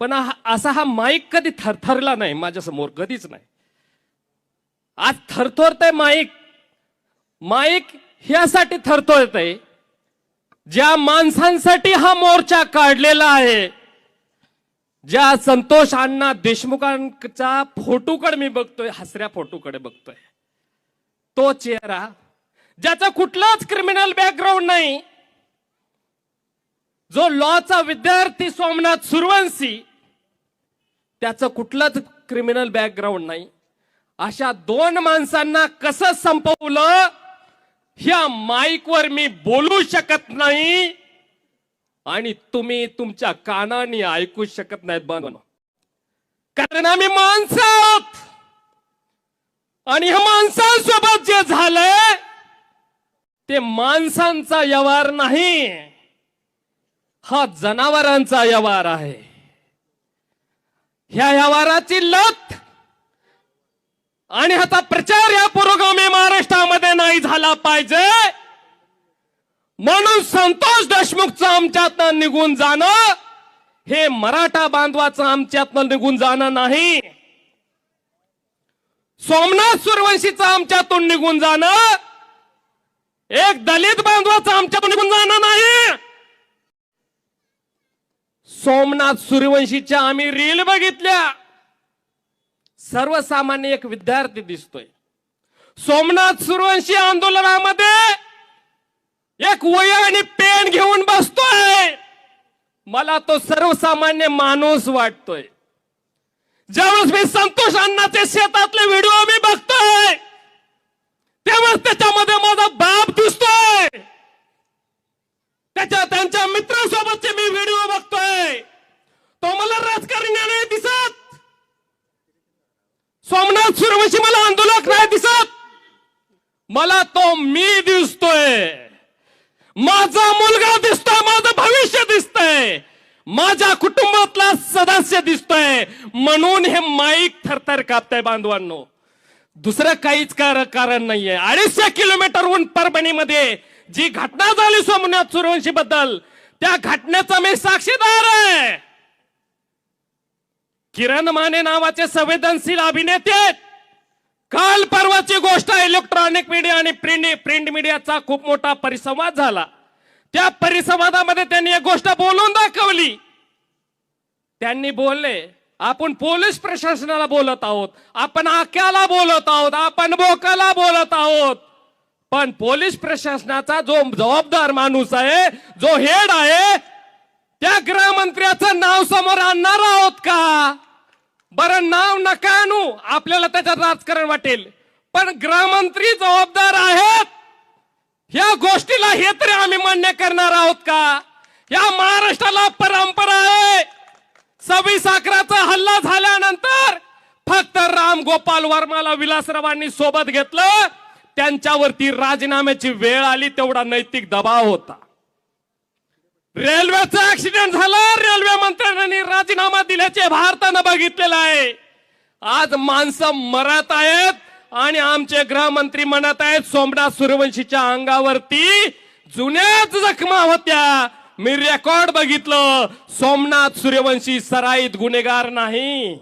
पण असा हा माईक कधी थरथरला नाही माझ्यासमोर कधीच नाही. आज थरथरतय माईक. माईक ह्यासाठी थरथरतय ज्या माणसांसाठी हा मोर्चा काढलेला आहे. ज्या संतोष अण्णा देशमुखांचा फोटोकडे मी बघतोय हसऱ्या फोटोकडे बघतोय. तो चेहरा ज्याचा कुठलाच क्रिमिनल बॅकग्राऊंड नाही जो लॉचा विद्यार्थी सोमनाथ सुरवंशी त्याचं कुठलंच क्रिमिनल बॅकग्राऊंड नाही. अशा दोन माणसांना कसं संपवलं ह्या माईकवर मी बोलू शकत नाही आणि तुम्ही तुमच्या कानाने ऐकू शकत नाहीत बनवून कारण आम्ही माणसं आहोत. आणि ह्या माणसांसोबत जे झालंय ते माणसांचा व्यवहार नाही. हा जनावरांचा व्यवहार आहे. ह्या व्यवहाराची लत. आणि ह्याचा प्रचार या पुरोगामी महाराष्ट्रामध्ये नाही झाला पाहिजे. म्हणून संतोष देशमुखचं आमच्यातनं निघून जाणं हे मराठा बांधवाचं आमच्यातनं निघून जाणं नाही. सोमनाथ सूर्यवंशीचं आमच्यातून निघून जाणं. एक दलित बांधवाचं आमच्यातून निघून जाणं नाही सोमनाथ सूर्यवंशीच्या आम्ही रील बघितल्या. सर्वसामान्य एक विद्यार्थी दिसतोय. सोमनाथ सूर्यवंशी आंदोलनामध्ये एक वय आणि पेन घेऊन बसतोय. मला तो सर्वसामान्य माणूस वाटतोय. ज्यावेळेस मी संतोष अण्णाचे शेतातले व्हिडिओ मी बघतोय त्यावेळेस त्याच्यामध्ये माझा बाप दिसतोय. त्याच्या त्यांच्या मित्रांसोबतचे तो मला राजकारणी नाही दिसत. सोमनाथ सूर्यवंशी मला आंदोलक नाही दिसत. मला तो मी दिसतोय. माझा मुलगा दिसतोय माझं भविष्य दिसतंय. माझ्या कुटुंबातला सदस्य दिसतोय. म्हणून हे माईक थरथर कापताय बांधवांनो. दुसरं काहीच कार- कारण नाहीये. अडीचशे किलोमीटरहून परभणीमध्ये जी घटना झाली सोमनाथ सूर्यवंशी बद्दल त्या घटनेचा मी साक्षीदार आहे. किरण माने नावाचे संवेदनशील अभिनेते काल परवाची गोष्ट इलेक्ट्रॉनिक मीडिया आणि प्रिंट प्रिंट मीडियाचा खूप मोठा परिसंवाद झाला. त्या परिसंवादामध्ये त्यांनी एक गोष्ट बोलून दाखवली. त्यांनी बोलले आपण पोलीस प्रशासनाला बोलत आहोत आपण आक्याला बोलत आहोत आपण बोकाला बोलत आहोत. पण पोलीस प्रशासनाचा जो जबाबदार माणूस आहे जो हेड आहे त्या गृहमंत्र्याचं नाव समोर आणणार आहोत का? बरं नाव नका आणू. आपल्याला त्याच्यात राजकारण वाटेल. पण गृहमंत्री जबाबदार आहेत. या गोष्टीला हे तरी आम्ही मान्य करणार आहोत का? या महाराष्ट्राला परंपरा आहे. सव्वीस अकराचा हल्ला झाल्यानंतर फक्त राम गोपाल वर्माला विलासरावांनी सोबत घेतलं. त्यांच्यावरती राजीनाम्याची वेळ आली तेवढा नैतिक दबाव होता. रेल्वेचा ऍक्सिडेंट झाला. रेल्वे मंत्र्यांनी राजीनामा दिल्याचे भारतानं बघितलेलं आहे. आज माणसं मरत आहेत आणि आमचे गृहमंत्री म्हणत आहेत सोमनाथ सूर्यवंशीच्या अंगावरती जुन्याच जखमा होत्या. मी रेकॉर्ड बघितलं. सोमनाथ सूर्यवंशी सराईत गुन्हेगार नाही.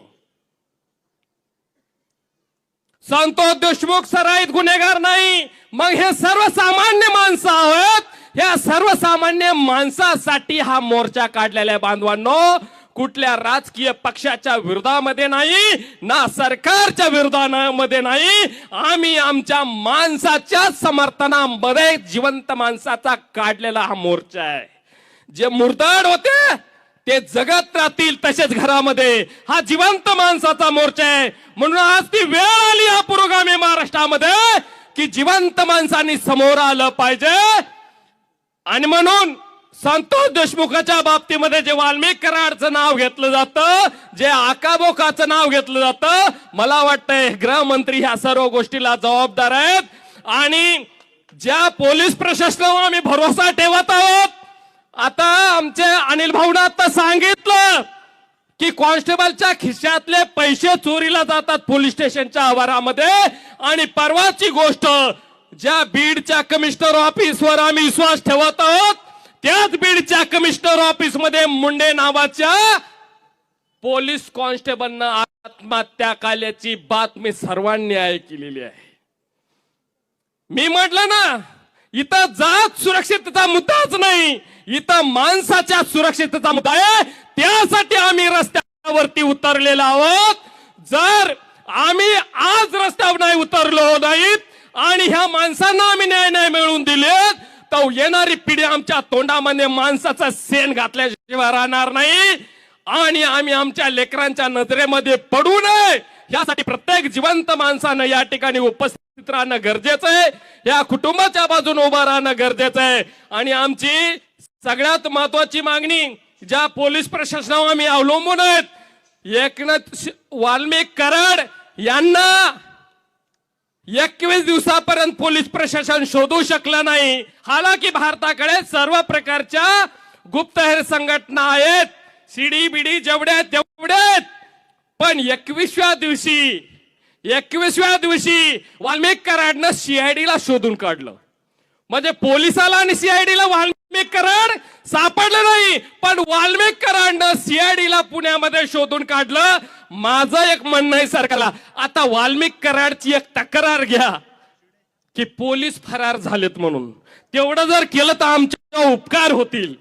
संतोष देशमुख सराईत गुन्हेगार नाही. मग हे सर्वसामान्य माणसं आहोत. या सर्वसामान्य माणसासाठी हा मोर्चा काढलेला आहे बांधवांनो. कुठल्या राजकीय पक्षाच्या विरोधामध्ये नाही ना सरकारच्या विरोधामध्ये नाही. आम्ही आमच्या माणसाच्या समर्थनामध्ये जिवंत माणसाचा काढलेला हा मोर्चा आहे. जे मुर्दाड होते ते जगत राहतील तसेच घरामध्ये. हा जिवंत माणसाचा मोर्चा आहे. म्हणून आज ती वेळ आली या पुरोगामी महाराष्ट्रामध्ये की जिवंत माणसांनी समोर आलं पाहिजे. आणि म्हणून संतोष देशमुखाच्या बाबतीमध्ये जे वाल्मिक कराडचं नाव घेतलं जातं जे आकाबोकाचं नाव घेतलं जातं मला वाटतंय गृहमंत्री ह्या सर्व गोष्टीला जबाबदार आहेत. आणि ज्या पोलीस प्रशासनावर आम्ही भरोसा ठेवत आहोत आता आमचे अनिल भाऊनं आता सांगितलं की कॉन्स्टेबलच्या खिशातले पैसे चोरीला जातात पोलीस स्टेशनच्या आवारामध्ये. आणि परवाची गोष्ट ज्या बीडच्या कमिशनर ऑफिसवर आम्ही विश्वास ठेवत आहोत त्याच बीडच्या कमिशनर ऑफिसमध्ये मुंडे नावाच्या पोलीस कॉन्स्टेबलनं आत्महत्या काल्याची बातमी सर्वांनी ऐकलेली आहे. मी म्हटलं ना इथं जात सुरक्षिततेचा मुद्दाच नाही इथं माणसाच्या सुरक्षिततेचा मुद्दा आहे त्यासाठी आम्ही रस्त्यावरती उतरलेलो आहोत. जर आम्ही आज रस्त्यावर नाही उतरलो नाहीत आणि ह्या माणसांना आम्ही न्याय नाही मिळवून दिले तर येणारी पिढी आमच्या तोंडामध्ये माणसाचा सेन घातल्याशिवाय राहणार नाही. आणि आम्ही आमच्या लेकरांच्या नजरेमध्ये पडू नये. यासाठी प्रत्येक जिवंत माणसानं या ठिकाणी उपस्थित राहणं गरजेचं आहे. या कुटुंबाच्या बाजून उभं राहणं गरजेचं आहे. आणि आमची सगळ्यात महत्वाची मागणी ज्या पोलीस प्रशासनावर आम्ही अवलंबून आहेत एकनाथ वाल्मिक कराड यांना एकवीस दिवसापर्यंत पोलीस प्रशासन शोधू शकलं नाही. हालाकी भारताकडे सर्व प्रकारच्या गुप्तहेर संघटना आहेत. सीडी बिडी जेवढ्या तेवढ्यात पण एकवीसव्या दिवशी एकवीसव्या दिवशी वाल्मिक कराडनं सीआयडीला शोधून काढलं. म्हणजे पोलिसाला आणि सीआयडीला वाल्मिक कराड सापडलं नाही पण वाल्मिक कराडनं सीआयडीला पुण्यामध्ये शोधून काढलं. माझं एक म्हणणं आहे सरकारला आता वाल्मिक कराडची एक तक्रार घ्या की पोलीस फरार झालेत म्हणून. तेवढं जर केलं तर आमच्या उपकार होतील.